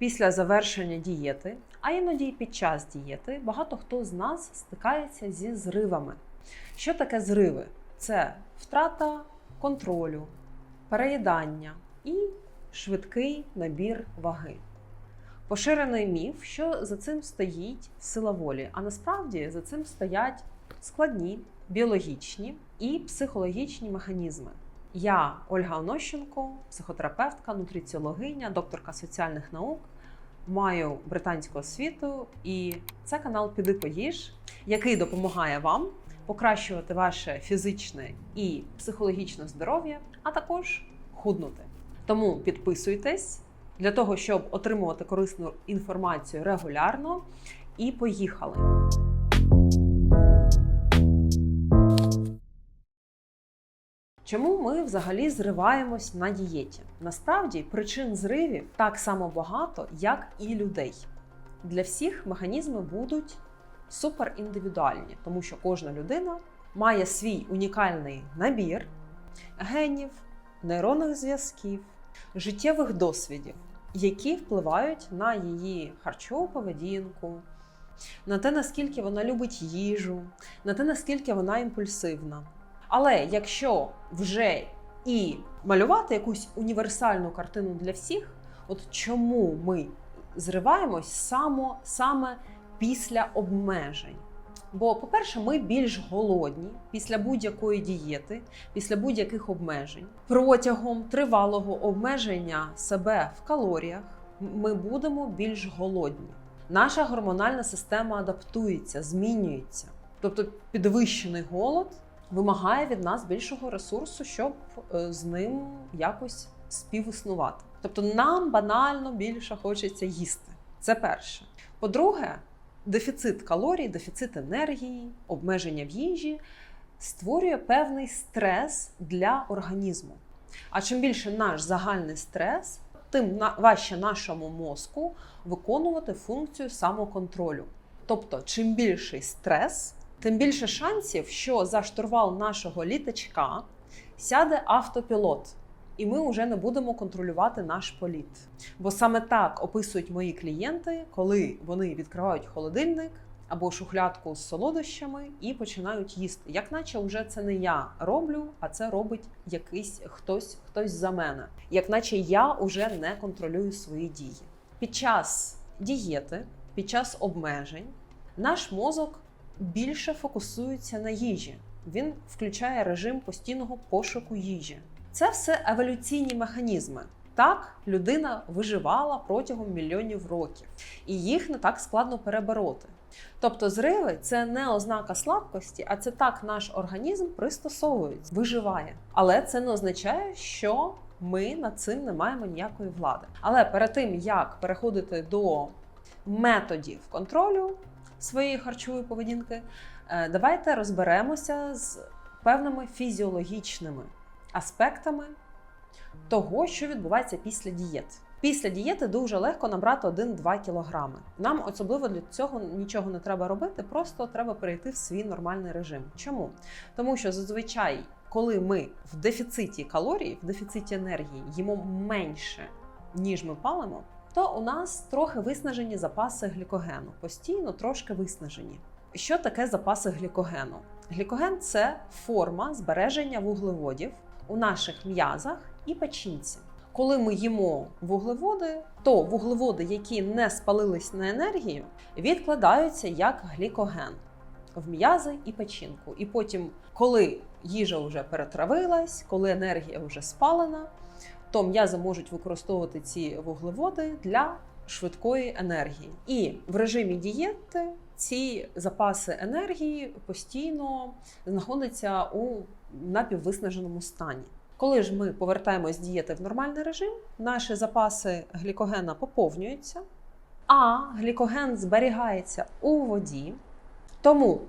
Після завершення дієти, а іноді й під час дієти, багато хто з нас стикається зі зривами. Що таке зриви? Це втрата контролю, переїдання і швидкий набір ваги. Поширений міф, що за цим стоїть сила волі, а насправді за цим стоять складні біологічні і психологічні механізми. Я Ольга Онощенко, психотерапевтка, нутриціологиня, докторка соціальних наук. Маю британську освіту, і це канал Піди поїж, який допомагає вам покращувати ваше фізичне і психологічне здоров'я, а також худнути. Тому підписуйтесь для того, щоб отримувати корисну інформацію регулярно. І поїхали! Чому ми взагалі зриваємось на дієті? Насправді причин зривів так само багато, як і людей. Для всіх механізми будуть суперіндивідуальні, тому що кожна людина має свій унікальний набір генів, нейронних зв'язків, життєвих досвідів, які впливають на її харчову поведінку, на те, наскільки вона любить їжу, на те, наскільки вона імпульсивна. Але якщо вже і малювати якусь універсальну картину для всіх, от чому ми зриваємось само, саме після обмежень? Бо, по-перше, ми більш голодні після будь-якої дієти, після будь-яких обмежень. Протягом тривалого обмеження себе в калоріях ми будемо більш голодні. Наша гормональна система адаптується, змінюється. Тобто підвищений голод вимагає від нас більшого ресурсу, щоб е, з ним якось співіснувати. Тобто нам банально більше хочеться їсти. Це перше. По-друге, дефіцит калорій, дефіцит енергії, обмеження в їжі створює певний стрес для організму. А чим більше наш загальний стрес, тим важче нашому мозку виконувати функцію самоконтролю. Тобто, чим більший стрес, тим більше шансів, що за штурвал нашого літачка сяде автопілот, і ми вже не будемо контролювати наш політ. Бо саме так описують мої клієнти, коли вони відкривають холодильник або шухлядку з солодощами і починають їсти. Як наче вже це не я роблю, а це робить якийсь хтось, хтось за мене. Як наче я вже не контролюю свої дії. Під час дієти, під час обмежень, наш мозок більше фокусується на їжі. Він включає режим постійного пошуку їжі. Це все еволюційні механізми. Так, людина виживала протягом мільйонів років, і їх не так складно перебороти. Тобто, зриви це не ознака слабкості, а це так наш організм пристосовується, виживає. Але це не означає, що ми над цим не маємо ніякої влади. Але перед тим як переходити до методів контролю своєї харчової поведінки, е, давайте розберемося з певними фізіологічними аспектами того, що відбувається після дієт. Після дієти дуже легко набрати 1-2 кілограми. Нам особливо для цього нічого не треба робити, просто треба перейти в свій нормальний режим. Чому? Тому що зазвичай, коли ми в дефіциті калорій, в дефіциті енергії їмо менше, ніж ми палимо, то у нас трохи виснажені запаси глікогену, постійно трошки виснажені. Що таке запаси глікогену? Глікоген це форма збереження вуглеводів у наших м'язах і печінці. Коли ми їмо вуглеводи, то вуглеводи, які не спалились на енергію, відкладаються як глікоген в м'язи і печінку. І потім, коли їжа вже перетравилась, коли енергія вже спалена, то м'язи можуть використовувати ці вуглеводи для швидкої енергії. І в режимі дієти ці запаси енергії постійно знаходяться у напіввиснаженому стані. Коли ж ми повертаємось з дієти в нормальний режим, наші запаси глікогена поповнюються, а глікоген зберігається у воді, тому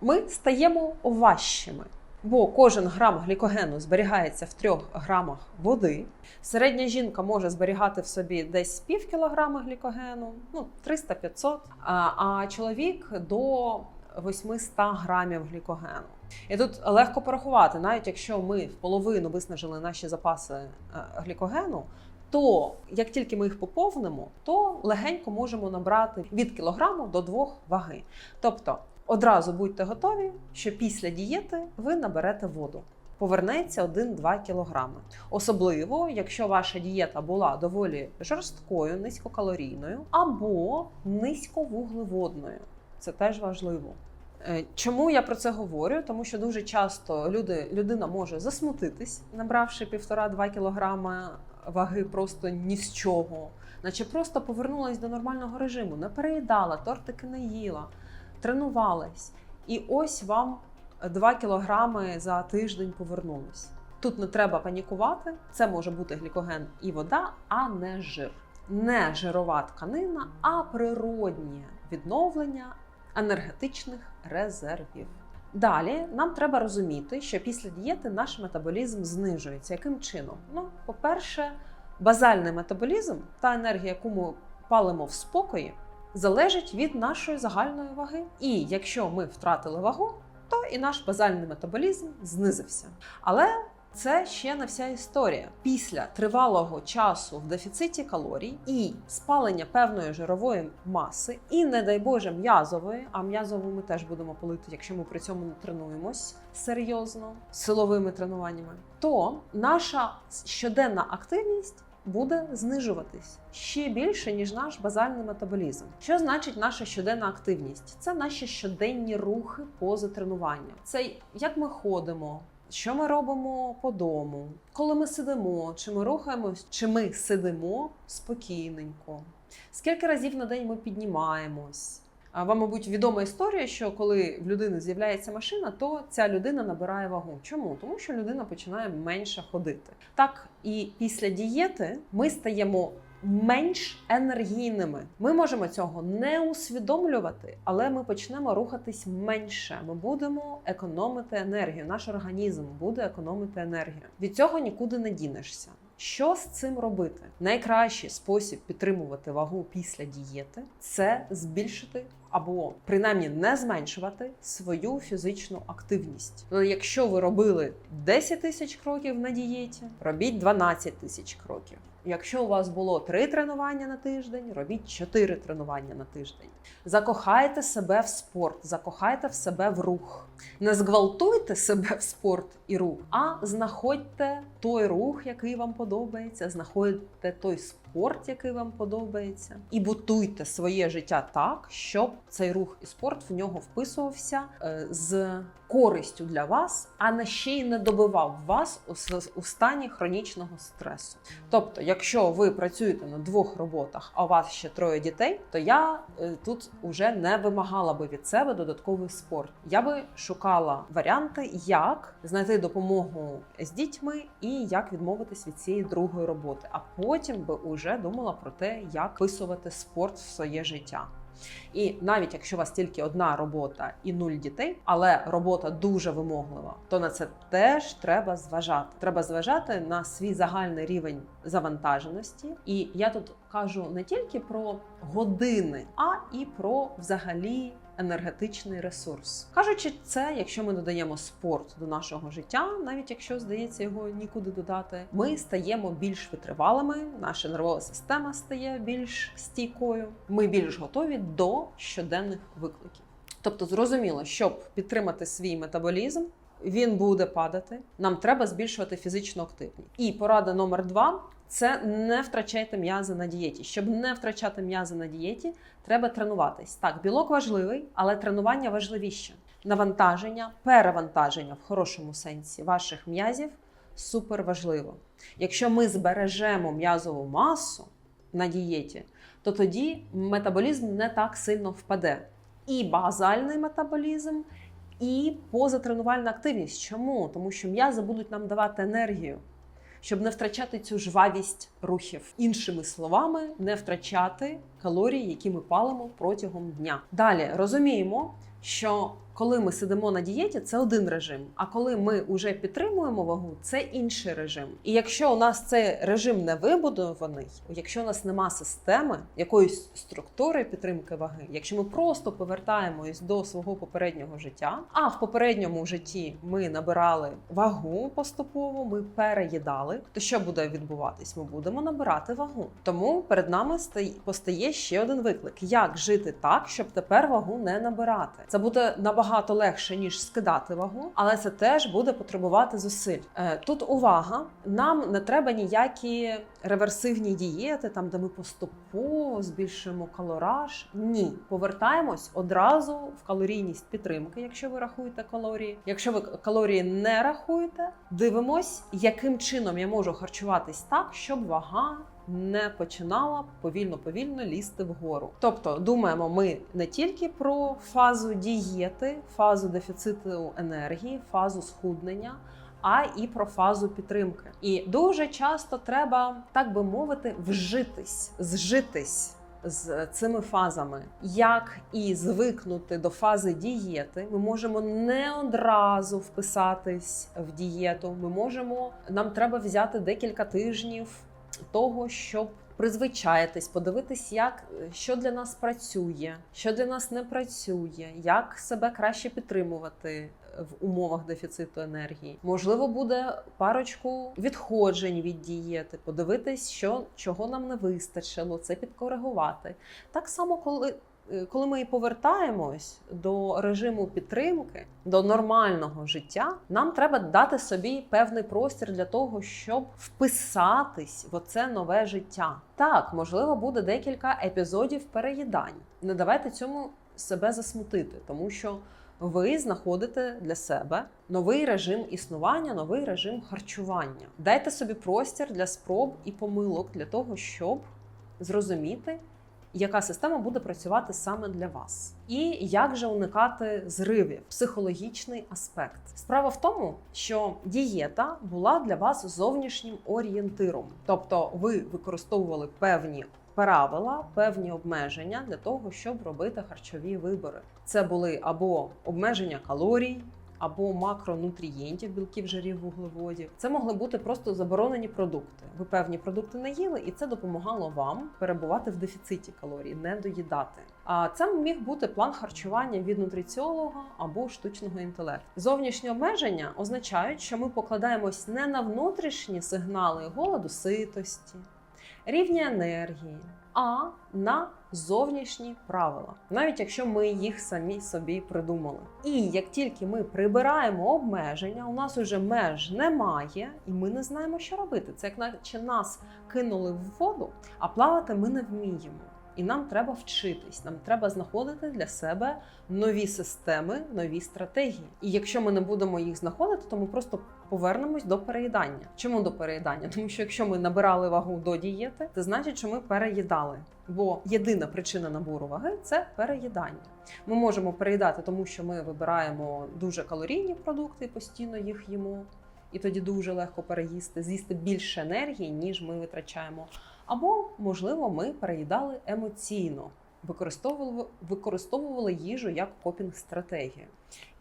ми стаємо важчими. Бо кожен грам глікогену зберігається в 3 грамах води. Середня жінка може зберігати в собі десь пів кілограма глікогену, ну 300-500, а, чоловік до 800 грамів глікогену. І тут легко порахувати, навіть якщо ми в половину виснажили наші запаси е, глікогену, то як тільки ми їх поповнимо, то легенько можемо набрати від кілограму до двох ваги. Тобто одразу будьте готові, що після дієти ви наберете воду. Повернеться 1-2 кілограми. Особливо, якщо ваша дієта була доволі жорсткою, низькокалорійною або низьковуглеводною. Це теж важливо. Е, Чому я про це говорю? Тому що дуже часто люди, людина може засмутитись, набравши 1,5-2 кілограми ваги просто ні з чого, наче просто повернулась до нормального режиму, не переїдала, тортики не їла, тренувалась. І ось вам 2 кілограми за тиждень повернулись. Тут не треба панікувати, це може бути глікоген і вода, а не жир. Не жирова тканина, а природнє відновлення енергетичних резервів. Далі нам треба розуміти, що після дієти наш метаболізм знижується. Яким чином? Ну, по-перше, базальний метаболізм та енергія, яку ми палимо в спокої, залежить від нашої загальної ваги. І якщо ми втратили вагу, то і наш базальний метаболізм знизився. Але це ще не вся історія. Після тривалого часу в дефіциті калорій і спалення певної жирової маси, і, не дай Боже, м'язової, а м'язову ми теж будемо палити, якщо ми при цьому не тренуємось серйозно силовими тренуваннями, то наша щоденна активність. Буде знижуватись ще більше, ніж наш базальний метаболізм. Що значить наша щоденна активність? Це наші щоденні рухи поза тренуванням. Це як ми ходимо, що ми робимо по дому, коли ми сидимо, чи ми рухаємось, чи ми сидимо спокійненько. Скільки разів на день ми піднімаємось? Вам, мабуть, відома історія, що коли в людини з'являється машина, то ця людина набирає вагу. Чому? Тому що людина починає менше ходити. Так і після дієти ми стаємо менш енергійними. Ми можемо цього не усвідомлювати, але ми почнемо рухатись менше. Ми будемо економити енергію. Наш організм буде економити енергію. Від цього нікуди не дінешся. Що з цим робити? Найкращий спосіб підтримувати вагу після дієти це збільшити або принаймні не зменшувати свою фізичну активність. Ну, якщо ви робили 10 тисяч кроків на дієті, робіть 12 тисяч кроків. Якщо у вас було 3 тренування на тиждень, робіть 4 тренування на тиждень. Закохайте себе в спорт, закохайте в себе в рух. Не зґвалтуйте себе в спорт і рух, а знаходьте той рух, який вам подобається, знаходьте той спорт, який вам подобається, і будуйте своє життя так, щоб цей рух і спорт в нього вписувався е, з користю для вас, а не ще й не добивав вас у, стані хронічного стресу. Тобто, якщо ви працюєте на двох роботах, а у вас ще троє дітей, то я е, тут уже не вимагала би від себе додатковий спорт. Я би шукала варіанти, як знайти допомогу з дітьми і як відмовитись від цієї другої роботи. А потім би уже думала про те, як вписувати спорт в своє життя. І навіть якщо у вас тільки одна робота і нуль дітей, але робота дуже вимоглива, то на це теж треба зважати. Треба зважати на свій загальний рівень завантаженості. І я тут кажу не тільки про години, а і про взагалі. Енергетичний ресурс, кажучи, це, якщо ми додаємо спорт до нашого життя, навіть якщо здається його нікуди додати, ми стаємо більш витривалими, наша нервова система стає більш стійкою, ми більш готові до щоденних викликів. Тобто, зрозуміло, щоб підтримати свій метаболізм, він буде падати. Нам треба збільшувати фізичну активність. І порада номер два це не втрачайте м'язи на дієті. Щоб не втрачати м'язи на дієті, треба тренуватись. Так, білок важливий, але тренування важливіше. Навантаження, перевантаження в хорошому сенсі ваших м'язів супер важливо. Якщо ми збережемо м'язову масу на дієті, то тоді метаболізм не так сильно впаде. І базальний метаболізм, і позатренувальна активність. Чому? Тому що м'язи будуть нам давати енергію, щоб не втрачати цю жвавість рухів. Іншими словами, не втрачати калорії, які ми палимо протягом дня. Далі розуміємо, що коли ми сидимо на дієті, це один режим. А коли ми вже підтримуємо вагу, це інший режим. І якщо у нас цей режим не вибудований, якщо у нас нема системи якоїсь структури підтримки ваги, якщо ми просто повертаємось до свого попереднього життя, а в попередньому житті ми набирали вагу поступово, ми переїдали, то що буде відбуватись? Ми будемо набирати вагу. Тому перед нами стає- постає ще один виклик: як жити так, щоб тепер вагу не набирати. Це буде набагато легше ніж скидати вагу, але це теж буде потребувати зусиль. Е, Тут увага, нам не треба ніякі реверсивні дієти, там де ми поступово збільшуємо калораж. Ні, повертаємось одразу в калорійність підтримки, якщо ви рахуєте калорії. Якщо ви калорії не рахуєте, дивимось, яким чином я можу харчуватись так, щоб вага не починала повільно повільно лізти вгору. Тобто думаємо ми не тільки про фазу дієти, фазу дефіциту енергії, фазу схуднення. А і про фазу підтримки. І дуже часто треба, так би мовити, вжитись, зжитись з цими фазами. Як і звикнути до фази дієти, ми можемо не одразу вписатись в дієту. Ми можемо, нам треба взяти декілька тижнів того, щоб призвичаєтесь, подивитись, як що для нас працює, що для нас не працює, як себе краще підтримувати в умовах дефіциту енергії. Можливо, буде парочку відходжень від дієти, подивитись, що чого нам не вистачило, це підкоригувати. Так само, коли. Е, Коли ми повертаємось до режиму підтримки, до нормального життя, нам треба дати собі певний простір для того, щоб вписатись в оце нове життя. Так, можливо, буде декілька епізодів переїдань. Не давайте цьому себе засмутити, тому що ви знаходите для себе новий режим існування, новий режим харчування. Дайте собі простір для спроб і помилок для того, щоб зрозуміти, яка система буде працювати саме для вас, і як же уникати зривів, психологічний аспект. Справа в тому, що дієта була для вас зовнішнім орієнтиром, тобто ви використовували певні правила, певні обмеження для того, щоб робити харчові вибори. Це були або обмеження калорій. Або макронутрієнтів, білків, жирів, вуглеводів. Це могли бути просто заборонені продукти. Ви певні продукти не їли, і це допомагало вам перебувати в дефіциті калорій, не доїдати. А це міг бути план харчування від нутриціолога або штучного інтелекту. Зовнішні обмеження означають, що ми покладаємось не на внутрішні сигнали голоду, ситості, рівня енергії, а на зовнішні правила, навіть якщо ми їх самі собі придумали. І як тільки ми прибираємо обмеження, у нас уже меж немає, і ми не знаємо, що робити. Це як наче нас кинули в воду, а плавати ми не вміємо. І нам треба вчитись, нам треба знаходити для себе нові системи, нові стратегії. І якщо ми не будемо їх знаходити, то ми просто повернемось до переїдання. Чому до переїдання? Тому що якщо ми набирали вагу до дієти, це значить, що ми переїдали. Бо єдина причина набору ваги це переїдання. Ми можемо переїдати, тому що ми вибираємо дуже калорійні продукти, і постійно їх їмо, і тоді дуже легко переїсти, з'їсти більше енергії, ніж ми витрачаємо. Або, можливо, ми переїдали емоційно, використовували, використовували їжу як копінг-стратегію.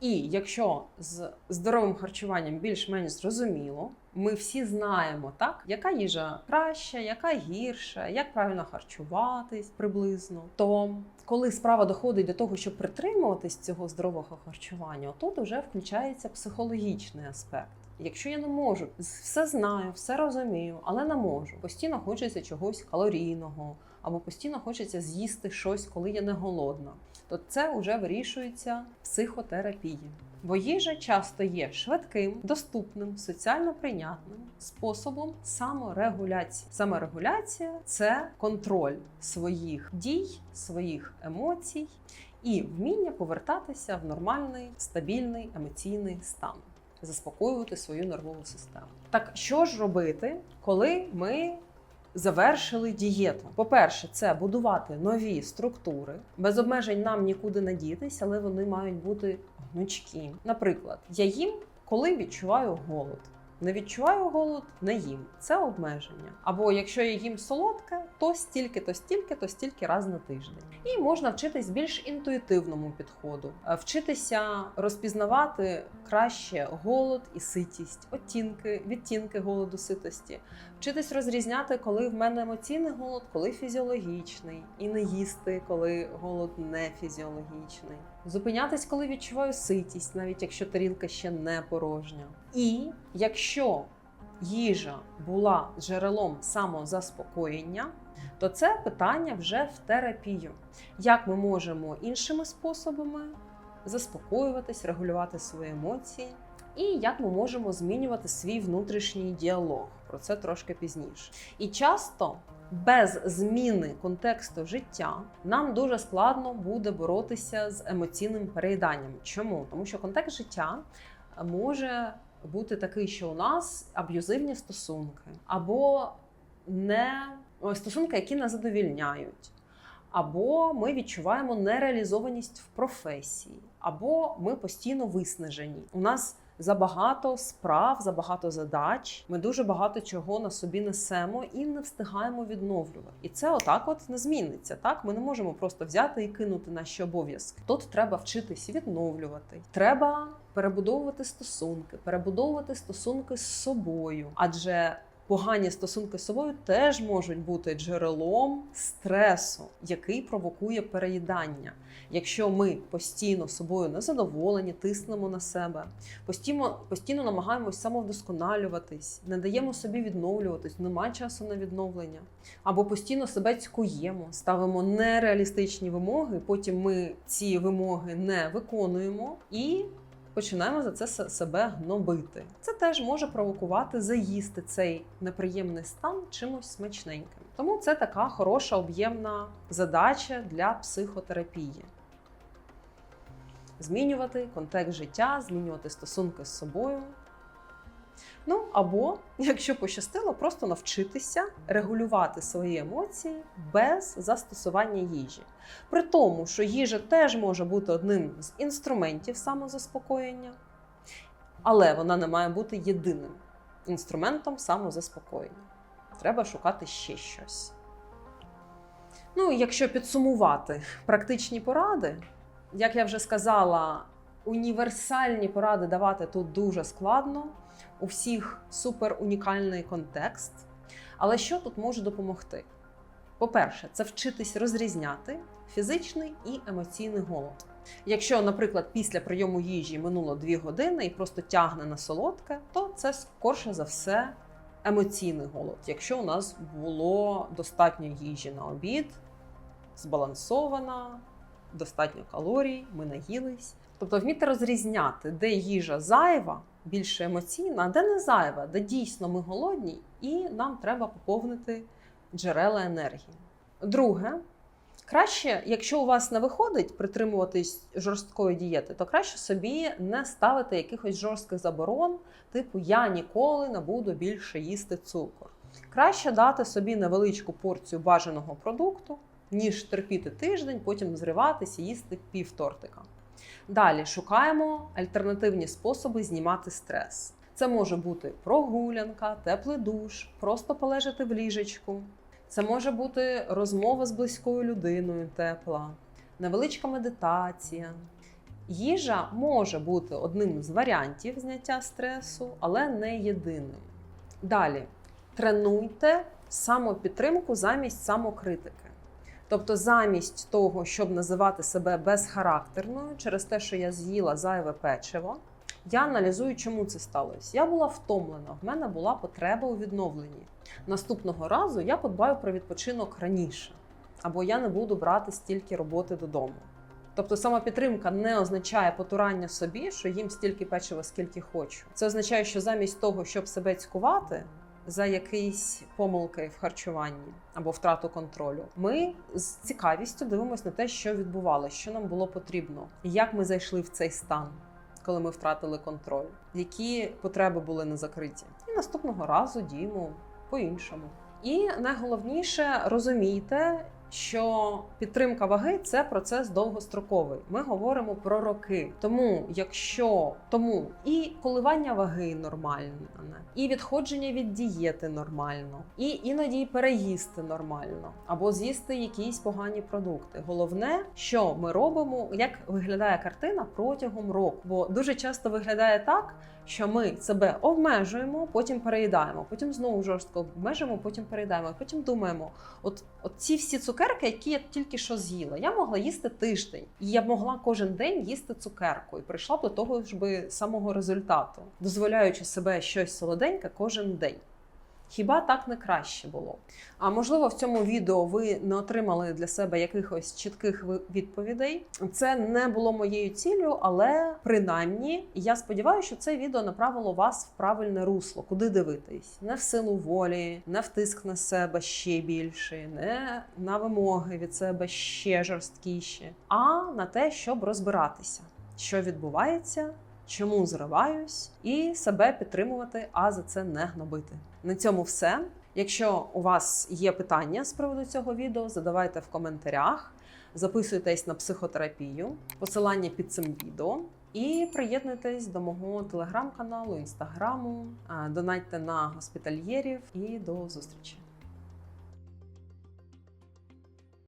І якщо з здоровим харчуванням більш-менш зрозуміло, ми всі знаємо, так, яка їжа краща, яка гірша, як правильно харчуватись приблизно. То коли справа доходить до того, щоб притримуватись цього здорового харчування, тут вже включається психологічний аспект. Якщо я не можу, все знаю, все розумію, але не можу. Постійно хочеться чогось калорійного, або постійно хочеться з'їсти щось, коли я не голодна, то це вже вирішується психотерапією. Бо їжа часто є швидким, доступним, соціально прийнятним способом саморегуляції. Саморегуляція це контроль своїх дій, своїх емоцій і вміння повертатися в нормальний стабільний емоційний стан заспокоювати свою нервову систему. Так що ж робити, коли ми завершили дієту? По-перше, це будувати нові структури. Без обмежень нам нікуди не дітись, але вони мають бути гнучкі. Наприклад, я їм, коли відчуваю голод. Не відчуваю голод, не їм. Це обмеження. Або якщо я їм солодке, то стільки, то стільки, то стільки раз на тиждень. І можна вчитись більш інтуїтивному підходу, Е, вчитися розпізнавати краще голод і ситість, оттінки, відтінки голоду ситості, вчитись розрізняти, коли в мене емоційний голод, коли фізіологічний, і не їсти, коли голод не фізіологічний. Зупинятись, коли відчуваю ситість, навіть якщо тарілка ще не порожня. І якщо їжа була джерелом самозаспокоєння, то це питання вже в терапію. Як ми можемо іншими способами заспокоюватись, регулювати свої емоції, і як ми можемо змінювати свій внутрішній діалог. Про це трошки пізніше. І часто без зміни контексту життя нам дуже складно буде боротися з емоційним переїданням. Чому? Тому що контекст життя може бути такий, що у нас аб'юзивні стосунки, або не стосунки, які не задовільняють. Або ми відчуваємо нереалізованість в професії, або ми постійно виснажені. У нас забагато справ, забагато задач. Ми дуже багато чого на собі несемо і не встигаємо відновлювати. І це отак, от не зміниться. Так, ми не можемо просто взяти і кинути наші обов'язки. Тут треба вчитись відновлювати. Треба перебудовувати стосунки, перебудовувати стосунки з собою, адже Погані стосунки з собою теж можуть бути джерелом стресу, який провокує переїдання. Якщо ми постійно собою незадоволені, тиснемо на себе, постійно, постійно намагаємось самовдосконалюватись, не даємо собі відновлюватись, немає часу на відновлення, або постійно себе цькуємо, ставимо нереалістичні вимоги, потім ми ці вимоги не виконуємо і починаємо за це себе гнобити. Це теж може провокувати заїсти цей неприємний стан чимось смачненьким. Тому це така хороша об'ємна задача для психотерапії. Змінювати контекст життя, змінювати стосунки з собою. Ну або, якщо пощастило, просто навчитися регулювати свої емоції без застосування їжі. При тому, що їжа теж може бути одним з інструментів самозаспокоєння, але вона не має бути єдиним інструментом самозаспокоєння. Треба шукати ще щось. Ну, якщо підсумувати практичні поради, як я вже сказала, універсальні поради давати тут дуже складно. У всіх супер унікальний контекст. Але що тут може допомогти? По-перше, це вчитись розрізняти фізичний і емоційний голод. Якщо, наприклад, після прийому їжі минуло 2 години і просто тягне на солодке, то це скорше за все емоційний голод. Якщо у нас було достатньо їжі на обід, збалансована, достатньо калорій, ми наїлись. Тобто вміти розрізняти, де їжа зайва, більше емоційна, де не зайва, де дійсно ми голодні, і нам треба поповнити джерела енергії. Друге, краще, якщо у вас не виходить притримуватись жорсткої дієти, то краще собі не ставити якихось жорстких заборон, типу я ніколи не буду більше їсти цукор. Краще дати собі невеличку порцію бажаного продукту, ніж терпіти тиждень, потім зриватися і їсти пів тортика. Далі шукаємо альтернативні способи знімати стрес. Це може бути прогулянка, теплий душ, просто полежати в ліжечку. Це може бути розмова з близькою людиною тепла, невеличка медитація. Їжа може бути одним з варіантів зняття стресу, але не єдиним. Далі тренуйте самопідтримку замість самокритики. Тобто, замість того, щоб називати себе безхарактерною через те, що я з'їла зайве печиво, я аналізую, чому це сталося. Я була втомлена, в мене була потреба у відновленні. Наступного разу я подбаю про відпочинок раніше, або я не буду брати стільки роботи додому. Тобто самопідтримка не означає потурання собі, що їм стільки печива, скільки хочу. Це означає, що замість того, щоб себе цькувати, за якісь помилки в харчуванні або втрату контролю. Ми з цікавістю дивимося на те, що відбувалося, що нам було потрібно, і як ми зайшли в цей стан, коли ми втратили контроль, які потреби були не закриті. І наступного разу діємо по-іншому. І найголовніше розумійте, що підтримка ваги це процес довгостроковий. Ми говоримо про роки. Тому, якщо тому і коливання ваги нормальне, і відходження від дієти нормально, і іноді переїсти нормально, або з'їсти якісь погані продукти. Головне, що ми робимо, як виглядає картина протягом року. Бо дуже часто виглядає так, що ми себе обмежуємо, потім переїдаємо, потім знову жорстко обмежуємо, потім переїдаємо, потім думаємо: от, от ці всі цукерки, які я тільки що з'їла, я могла їсти тиждень, і я могла кожен день їсти цукерку і прийшла до того ж би самого результату, дозволяючи себе щось солоденьке кожен день. Хіба так не краще було? А можливо, в цьому відео ви не отримали для себе якихось чітких відповідей. Це не було моєю ціллю, але принаймні я сподіваюся, що це відео направило вас в правильне русло, куди дивитись. Не в силу волі, не в тиск на себе ще більше, не на вимоги від себе ще жорсткіші, а на те, щоб розбиратися, що відбувається. Чому зриваюсь, і себе підтримувати, а за це не гнобити. На цьому все. Якщо у вас є питання з приводу цього відео, задавайте в коментарях, записуйтесь на психотерапію, посилання під цим відео. І приєднуйтесь до мого телеграм-каналу, інстаграму, а, донатьте на госпітальєрів і до зустрічі.